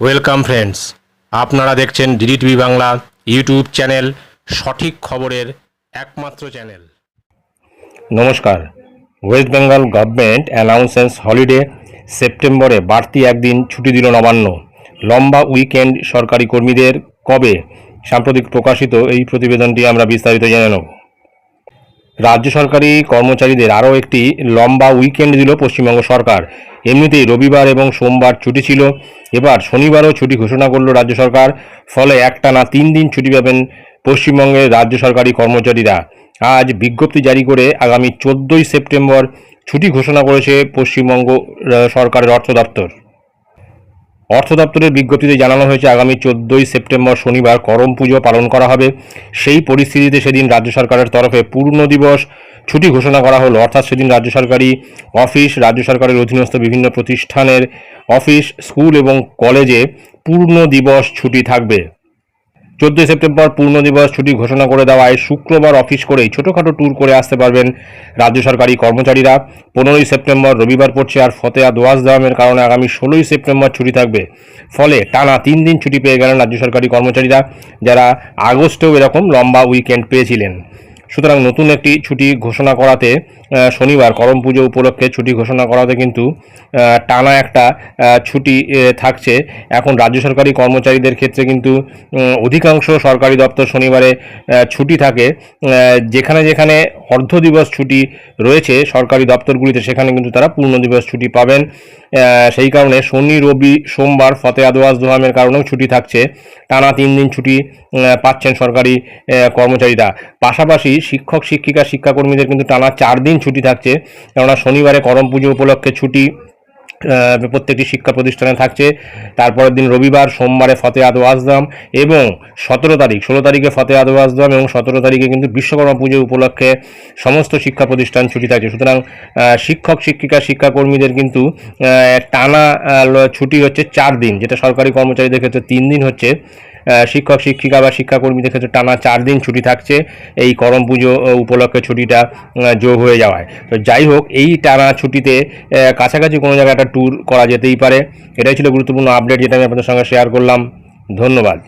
Welcome friends আপনারা দেখছেন DD TV Bangla YouTube channel সঠিক খবরের একমাত্র চ্যানেল নমস্কার। West Bengal government announces holiday সেপ্টেম্বরে বাড়তি একদিন ছুটি দিল নবান্ন। লম্বা উইকেন্ড সরকারি কর্মীদের কবে? সাম্প্রতিক প্রকাশিত এই প্রতিবেদনটি আমরা বিস্তারিত জেনে নেব। রাজ্য সরকারি কর্মচারীদের আরও একটি লম্বা উইকেন্ড দিল পশ্চিমবঙ্গ সরকার। এমনিতেই রবিবার এবং সোমবার ছুটি ছিল। এবার শনিবারও ছুটি ঘোষণা করল রাজ্য সরকার। ফলে একটানা তিন দিন ছুটি পাবেন পশ্চিমবঙ্গের রাজ্য সরকারি কর্মচারীরা। আজ বিজ্ঞপ্তি জারি করে আগামী চোদ্দোই সেপ্টেম্বর ছুটি ঘোষণা করেছে পশ্চিমবঙ্গ সরকারের অর্থ দপ্তর। অর্থ দপ্তরের বিজ্ঞপ্তিতে জানানো হয়েছে, আগামী চোদ্দোই সেপ্টেম্বর শনিবার করম পুজো পালন করা হবে। সেই পরিস্থিতিতে সেদিন রাজ্য সরকারের তরফে পূর্ণ দিবস ছুটি ঘোষণা করা হলো। অর্থাৎ সেদিন রাজ্য সরকারি অফিস, রাজ্য সরকারের অধীনস্থ বিভিন্ন প্রতিষ্ঠানের অফিস, স্কুল এবং কলেজে পূর্ণ দিবস ছুটি থাকবে। চোদ্দোই সেপ্টেম্বর পূর্ণ দিবস, ছুটি ঘোষণা করে দেওয়ায় শুক্রবার অফিস করেই ছোটোখাটো ট্যুর করে আসতে পারবেন রাজ্য সরকারি কর্মচারীরা। পনেরোই সেপ্টেম্বর রবিবার পড়ছে আর ফতেয়া দোয়াজ দামের কারণে আগামী ষোলোই সেপ্টেম্বর ছুটি থাকবে। ফলে টানা তিন দিন ছুটি পেয়ে গেলেন রাজ্য সরকারি কর্মচারীরা, যারা আগস্টেও এরকম লম্বা উইকেন্ড পেয়েছিলেন। সুতরাং নতুন একটি ছুটি ঘোষণা করাতে শনিবার করম পুজো উপলক্ষে ছুটি ঘোষণা করাতে কিন্তু টানা একটা ছুটি থাকছে। এখন রাজ্য সরকারি কর্মচারীদের ক্ষেত্রে কিন্তু অধিকাংশ সরকারি দপ্তর শনিবারে ছুটি থাকে। যেখানে যেখানে অর্ধ দিবস ছুটি রয়েছে সরকারি দপ্তরগুলিতে, সেখানে কিন্তু তারা পূর্ণ দিবস ছুটি পাবেন। সেই কারণে শনি, রবি, সোমবার ফতে আদোয়াজ দোহামের কারণেও ছুটি থাকছে। টানা তিন দিন ছুটি পাচ্ছেন সরকারি কর্মচারীরা। পাশাপাশি শিক্ষক, শিক্ষিকা, শিক্ষাকর্মীদের কিন্তু টানা চার দিন ছুটি থাকছে। কেননা শনিবারে করম পুজো উপলক্ষে ছুটি প্রত্যেকটি শিক্ষা প্রতিষ্ঠানে থাকছে। তারপরের দিন রবিবার, সোমবারে ফতে আদো আজদাম এবং সতেরো তারিখ, ষোলো তারিখে ফতে আদো আজদাম এবং সতেরো তারিখে কিন্তু বিশ্বকর্মা পুজো উপলক্ষে সমস্ত শিক্ষা প্রতিষ্ঠান ছুটি থাকছে। সুতরাং শিক্ষক, শিক্ষিকা, শিক্ষাকর্মীদের কিন্তু টানা ছুটি হচ্ছে চার দিন, যেটা সরকারি কর্মচারীদের ক্ষেত্রে তিন দিন হচ্ছে। শিক্ষক, শিক্ষিকা বা শিক্ষাকর্মীদের ক্ষেত্রে টানা চার দিন ছুটি থাকছে এই করম পুজো উপলক্ষে ছুটিটা যোগ হয়ে যাওয়ায়। তো যাই হোক, এই টানা ছুটিতে কাছাকাছি কোনো জায়গায় একটা ট্যুর করা যেতেই পারে। এটাই ছিল গুরুত্বপূর্ণ আপডেট যেটা আমি আপনাদের সঙ্গে শেয়ার করলাম। ধন্যবাদ।